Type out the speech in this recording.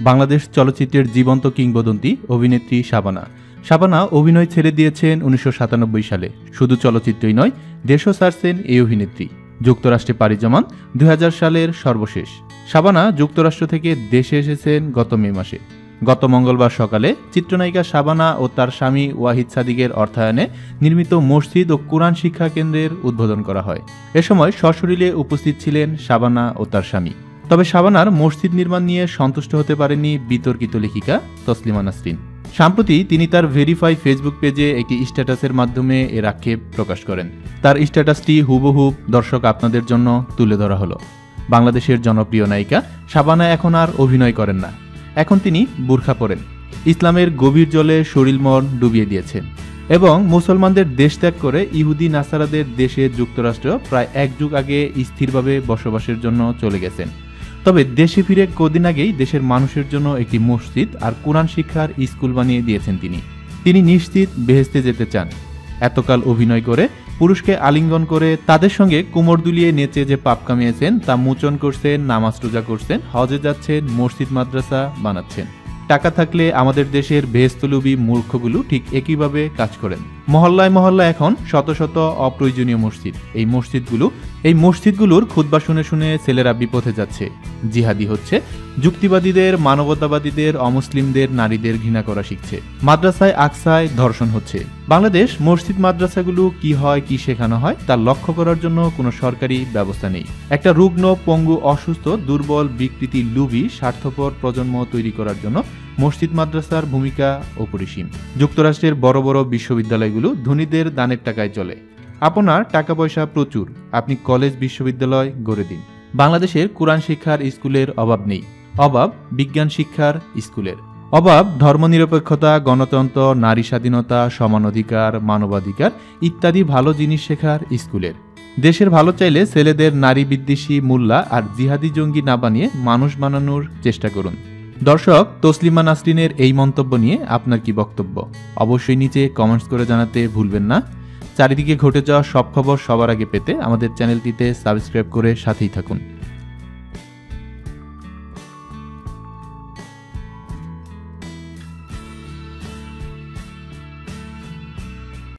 বাংলাদেশ চলচ্চিত্রের জীবন্ত কিংবদন্তি অভিনেত্রী শাবানা। শাবানা অভিনয় ছেড়ে দিয়েছেন উনিশশো সাতানব্বই সালে। শুধু চলচ্চিত্রই নয় দেশও ছাড়ছেন এই অভিনেত্রী। যুক্তরাষ্ট্রে পাড়ি জমান দুই হাজার সালের সর্বশেষ। শাবানা যুক্তরাষ্ট্র থেকে দেশে এসেছেন গত মে মাসে। গত মঙ্গলবার সকালে চিত্রনায়িকা শাবানা ও তার স্বামী ওয়াহিদ সাদিকের অর্থায়নে নির্মিত মসজিদ ও কোরআন শিক্ষা কেন্দ্রের উদ্বোধন করা হয়। এ সময় সশরীরে উপস্থিত ছিলেন শাবানা ও তার স্বামী। তবে শাবানার মসজিদ নির্মাণ নিয়ে সন্তুষ্ট হতে পারেনি বিতর্কিত লেখিকা তসলিমা নাসরিন। সম্প্রতি তিনি তার ভেরিফাই ফেসবুক পেজে একটি স্ট্যাটাসের মাধ্যমে এর আক্ষেপ প্রকাশ করেন। তার স্ট্যাটাসটি হুবহুব দর্শক আপনাদের জন্য তুলে ধরা হলো। বাংলাদেশের জনপ্রিয় নায়িকা শাবানা এখন আর অভিনয় করেন না। এখন তিনি বুরখা পরেন ইসলামের গভীর জলে শরীর মন ডুবিয়ে দিয়েছেন এবং মুসলমানদের দেশ ত্যাগ করে ইহুদি নাসারাদের দেশে যুক্তরাষ্ট্র প্রায় এক যুগ আগে স্থিরভাবে বসবাসের জন্য চলে গেছেন। তবে দেশে ফিরে কদিন আগেই দেশের মানুষের জন্য একটি মসজিদ আর কোরআন শিক্ষার স্কুল বানিয়ে দিয়েছেন তিনি। তিনি নিশ্চিত বেহেস্তে যেতে চান। এতকাল অভিনয় করে পুরুষকে আলিঙ্গন করে তাদের সঙ্গে কোমর দুলিয়ে নেচে যে পাপ কামিয়েছেন, তা মোচন করছেন, নামাজ রোজা করছেন, হজে যাচ্ছেন, মসজিদ, মাদ্রাসা বানাচ্ছেন। টাকা থাকলে আমাদের দেশের বেহস্তলুবি মূর্খগুলো ঠিক একইভাবে কাজ করেন। মহল্লায় মহল্লায় এখন শত শত অপ্রয়োজনীয় মসজিদ। এই মসজিদগুলো, এই মসজিদগুলোর খুদ্া শুনে শুনে ছেলেরা বিপথে যাচ্ছে। জিহাদি হচ্ছে, যুক্তিবাদীদের, মানবতাবাদীদের, অমুসলিমদের, নারীদের ঘৃণা করা শিখছে। মাদ্রাসায় আকসায় ধর্ষণ হচ্ছে। বাংলাদেশ মসজিদ মাদ্রাসাগুলো কি হয়, কি শেখানো হয়, তা লক্ষ্য করার জন্য কোনো সরকারি ব্যবস্থা নেই। একটা রুগ্ন, পঙ্গু, অসুস্থ, দুর্বল, বিকৃতি লুবি স্বার্থপর প্রজন্ম তৈরি করার জন্য মসজিদ, মাদ্রাসার ভূমিকা অপরিসীম যুক্তরাষ্ট্রের বড় বড় বিশ্ববিদ্যালয়গুলো ধনীদের দানের টাকায় চলে। আপনার টাকা পয়সা প্রচুর। আপনি কলেজ, বিশ্ববিদ্যালয় গড়ে দিন। বাংলাদেশের কোরআন শিক্ষার স্কুলের অভাব নেই। অভাব বিজ্ঞান শিক্ষার স্কুলের। অভাব ধর্মনিরপেক্ষতা, গণতন্ত্র, নারী স্বাধীনতা, সমান অধিকার, মানবাধিকার ইত্যাদি ভালো জিনিস শেখার স্কুলের। দেশের ভালো চাইলে ছেলেদের নারী বিদ্বেষী, মোল্লা আর জিহাদি জঙ্গি না বানিয়ে মানুষ বানানোর চেষ্টা করুন। দর্শক, তসলিমা নাসরিনের এই মন্তব্য নিয়ে আপনার কি বক্তব্য? অবশ্যই নিচে কমেন্টস করে জানাতে ভুলবেন না। চারিদিকে ঘটে যাওয়া সব খবর সবার আগে পেতে আমাদের চ্যানেলটিতে সাবস্ক্রাইব করে সাথেই থাকুন।